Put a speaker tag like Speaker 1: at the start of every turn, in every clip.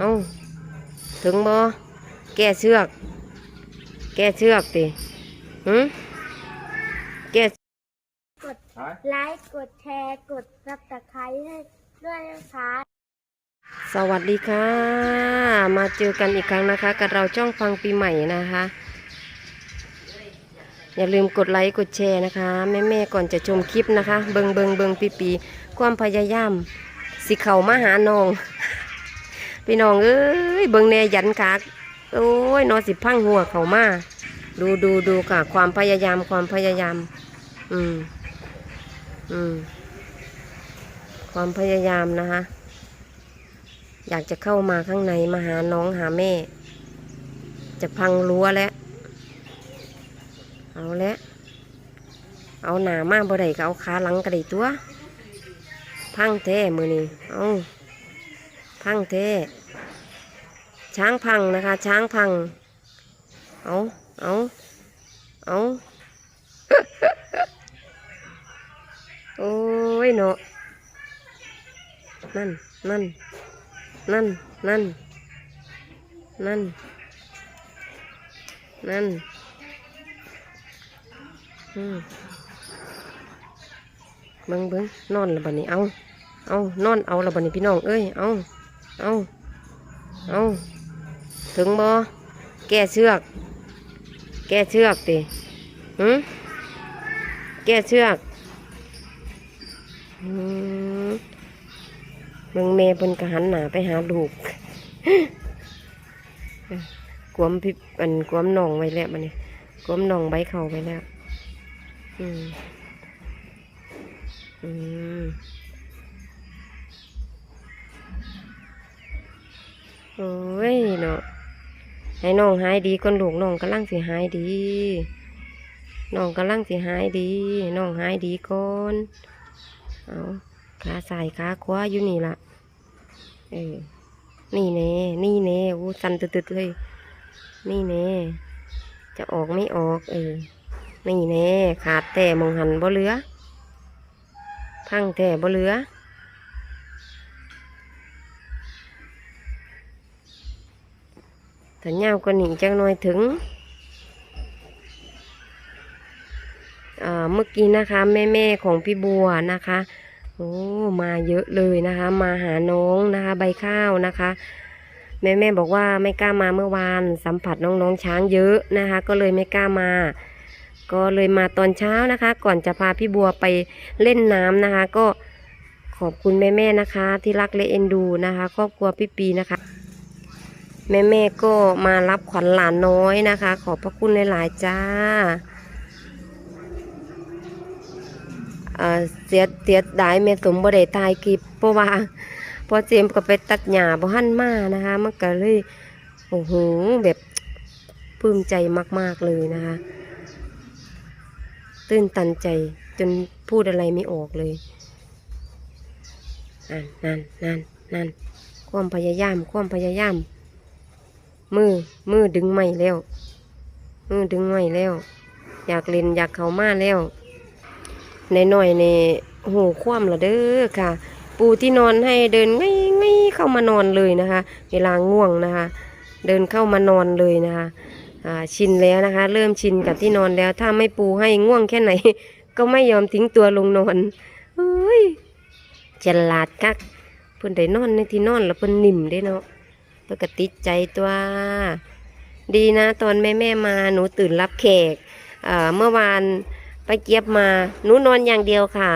Speaker 1: เอาถึงบ่แก้เชือก แก้เชือกติหืมแก้
Speaker 2: กดไลค์กดแชร์กดซับสไครต์ให้ด้วยนะคะ
Speaker 1: สวัสดีค่ะ มาเจอกันอีกครั้งนะคะ กับเราช่องฟังปีใหม่นะคะ อย่าลืมกดไลค์กดแชร์นะคะ แม่แม่ๆก่อนจะชมคลิปนะคะ เบิงเบิงเบิงปีปีความพยายาม สิเข่ามาหาน้อง พี่น้องเอ้ยเบิงแน่ยันกากโอ้ยนอนสิพังหัวเขามาดูดูดูค่ะ ความพยายามความพยายาม อืม อืม ความพยายามนะคะ อยากจะเข้ามาข้างในมาหาน้องหาแม่ จะพังรั้วแล้วเอาแล้วเอาหนามากบ่ได้ก็เอาขาหลังกระดิตัว พังแท้มือนี่เอาพังแท้ ช้างพังนะคะ ช้างพัง เอาเอาเอาโอ้ยเนาะนั่น นั่น นั่น นั่น นั่น นั่น อืมเบิ้งเบิ้งนอนละบัดนี้ เอา เอา นอน เอาละบัดนี้พี่น้อง เอ้ย เอา เอา เอา ถึงบ่แก้เชือก แก้เชือกติหืมแก้เชือกอืมมึงแม่เพิ่นก็หันหนาไปหาลูกกวมพิบอันกวมนองไว้แล้วมันนี่กวมนองใบเข่าไว้แล้ว อืม อืมโอ้ยเนาะ ให้น้องหายดีก่อนลูกน้องกำลังสิหายดีน้องกำลังสิหายดีน้องหายดีก่อนเอาขาใส่ขาขวาอยู่นี่ละเออนี่แน่นี่แน่โอ้สั่นตึดๆเลยนี่แน่จะออกไม่ออก เออนี่แน่ขาดแต่มองหันบ่เหลือพังแต่บ่เหลือ ถ้าเงาวก็หนีจังน่อยถึงเมื่อกี้นะคะแม่แม่ๆของพี่บัวนะคะโอ้มาเยอะเลยนะคะ มาหาน้องนะคะ ใบข้าวนะคะ แม่แม่บอกว่าไม่กล้ามาเมื่อวานสัมผัสน้องๆช้างเยอะนะคะ ก็เลยไม่กล้ามา ก็เลยมาตอนเช้านะคะ ก่อนจะพาพี่บัวไปเล่นน้ำนะคะ ก็ขอบคุณแม่ๆนะคะ ที่รักและเอ็นดูนะคะ ครอบครัวพี่ปีนะคะ แม่แม่ก็มารับขวัญหลานน้อยนะคะ ขอบพระคุณหลายๆจ้าเสียเสียดายแม่สมบ่ได้ตายคลิปเพราะว่าพอเจมก็ไปตัดหญ้าบ่หันมานะคะมันก็เลยโอ้โหแบบปลื้มใจมาก ๆเลยนะคะตื้นตันใจจนพูดอะไรไม่ออกเลยนั่นนั่นนั่นนั่นความพยายาม ความพยายาม มือมือดึงไม่แล้ว มือดึงไม่แล้ว อยากเล่นอยากเข้ามาแล้วในหน่อยในหูคว่ำละเด้อค่ะ ปูที่นอนให้เดินง่ายง่ายเข้ามานอนเลยนะคะ เวลาง่วงนะคะ เดินเข้ามานอนเลยนะคะชินแล้วนะคะ เริ่มชินกับที่นอนแล้ว ถ้าไม่ปูให้ง่วงแค่ไหน ก็ไม่ยอมทิ้งตัวลงนอนเฮ้ยฉลาดคักเพิ่นได้นอนในที่นอนแล้วเพิ่นนิ่มได้เนาะ เพื่อกติดใจตัว ดีนะ ตอนแม่แม่มาหนูตื่นรับแขกเมื่อวานไปเกียบมา หนูนอนอย่างเดียวค่ะ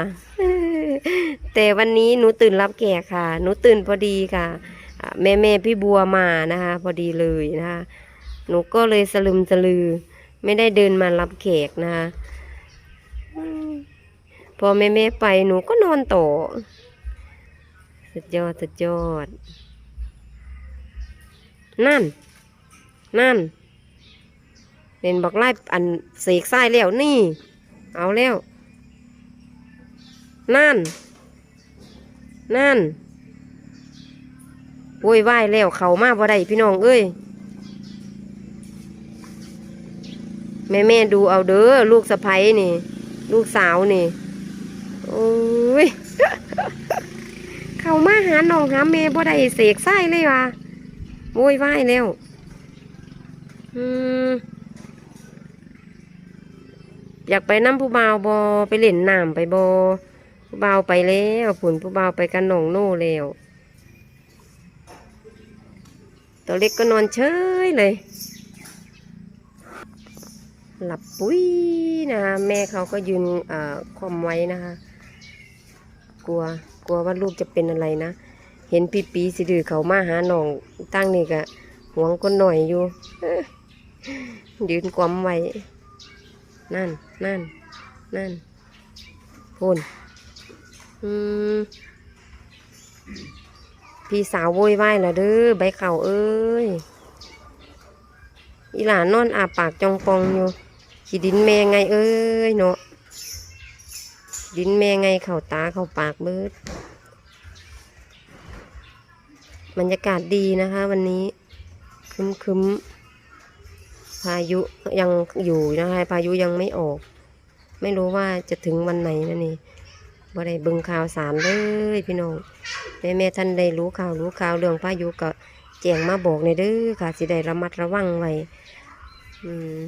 Speaker 1: แต่วันนี้หนูตื่นรับแขกค่ะ หนูตื่นพอดีค่ะ แม่แม่พี่บัวมานะคะ พอดีเลยนะคะหนูก็เลยสลึมสลือ ไม่ได้เดินมารับแขกนะคะพอแม่แม่ไปหนูก็นอนต่อสุดยอดสุดยอด นั่น นั่นเล่นบอกไล่อันเสกไส้แล้วนี่ เอาแล้ว นั่น นั่นโวยวายแล้วเขามาบ่ได้พี่น้องเอ้ยแม่แม่ดูเอาเด้อลูกสะใภ้นี่ ลูกสาวนี่โอ้ย เขามาหาน้องหาแม่บ่ได้เสกไส้เลยว่ะ โวยวายแล้วอยากไปน้ำผู้บ่าวบอไปเล่นน้ำไปบอผู้บ่าวไปแล้วผุนผู้บ่าวไปกันหนองโน่แล้วตัวเล็กก็นอนเฉยเลย หลับปุ้ยนะคะแม่เขาก็ยืนเอ่อคอมไว้นะคะ กลัวกลัวว่าลูกจะเป็นอะไรนะ เห็นปีปีสิดือเขามาหาหนองตั้งนี่กะหวงก็หน่อยอยู่ยืนกวมไว้ นั่น นั่น นั่นพูนอืมพี่สาวโวยวายละเด้อใบเข่าเอ้ย อีหลานนอนอาปากจองปองอยู่ขีดินแม่ไงเอ้ยเนาะดินแม่ไงเข่าตาเข่าปากเบิด บรรยากาศดีนะคะ วันนี้ครึมครึมพายุยังอยู่นะคะพายุยังไม่ออก ไม่รู้ว่าจะถึงวันไหนนะนี่บ่ได้บิ่งข่าวสารเลยพี่น้องแม่แม่ท่านได้รู้ข่าวรู้ข่าวเรื่องพายุก็แจ้งมาบอกในเด้อค่ะสิได้ระมัดระวังไว้อืม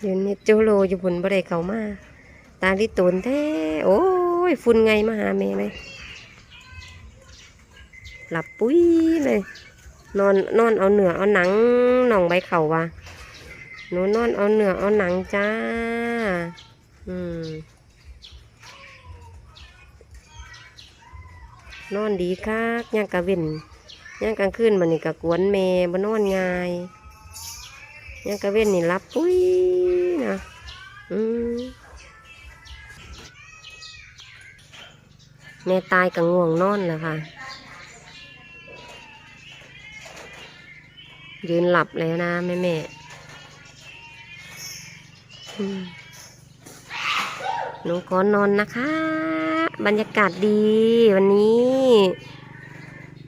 Speaker 1: เดี๋ยวนี้เจ้าโลอยู่บนบ่ได้เขามา ตาลิตนแท้ โอ้ย ฝุ่นไงมาหาแม่เลย หลับปุ้ยเลย นอนนอนเอาเหนือเอาหนังหนองใบเข่าว่ะหนูนอนเอาเหนือเอาหนังจ้า อืม นอนดีคักย่างกะเว้นย่างกลางคืนมันนี่กะกวนแม่บ่นอนง่ายย่างกะเวนนี่รับปุ้ยนะอืมแม่ตายกะง่วงนอนแล้วค่ะ ยืนหลับแล้วนะแม่แม่หนูขอนอนนะคะ บรรยากาศดีวันนี้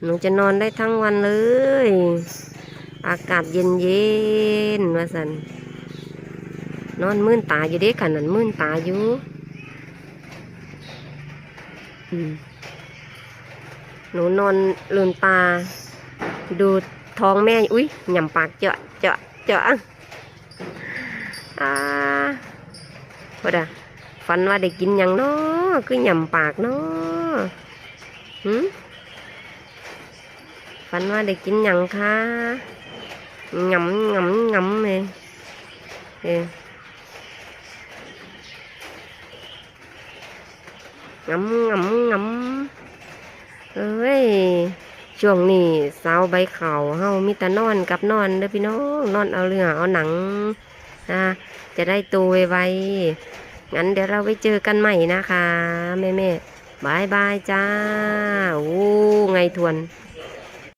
Speaker 1: หนูจะนอนได้ทั้งวันเลย อากาศเย็นเย็นๆว่าสันนอนมื่นตาอยู่เด็กกันนั่นมื่นตาอยู่หนูนอนลืมตาดู ท้องแม่อุ้ยหย่ำปากเจาะเจาะเจาะอ่าพอดะฝันว่าได้กินหยังเนาะคือหย่ำปากเนาะหืมฝันว่าได้กินหยังคะงำงำงำเลยเอองำงำงำเอ้ย ช่วงนี้สาวใบขาวเฮามีแต่นอนกับนอนเด้อพี่น้องนอนเอาเรือเอาหนังนะจะได้โตไวๆงั้นเดี๋ยวเราไปเจอกันใหม่นะคะแม่แม่บายบายจ้าโอ้ไงทวน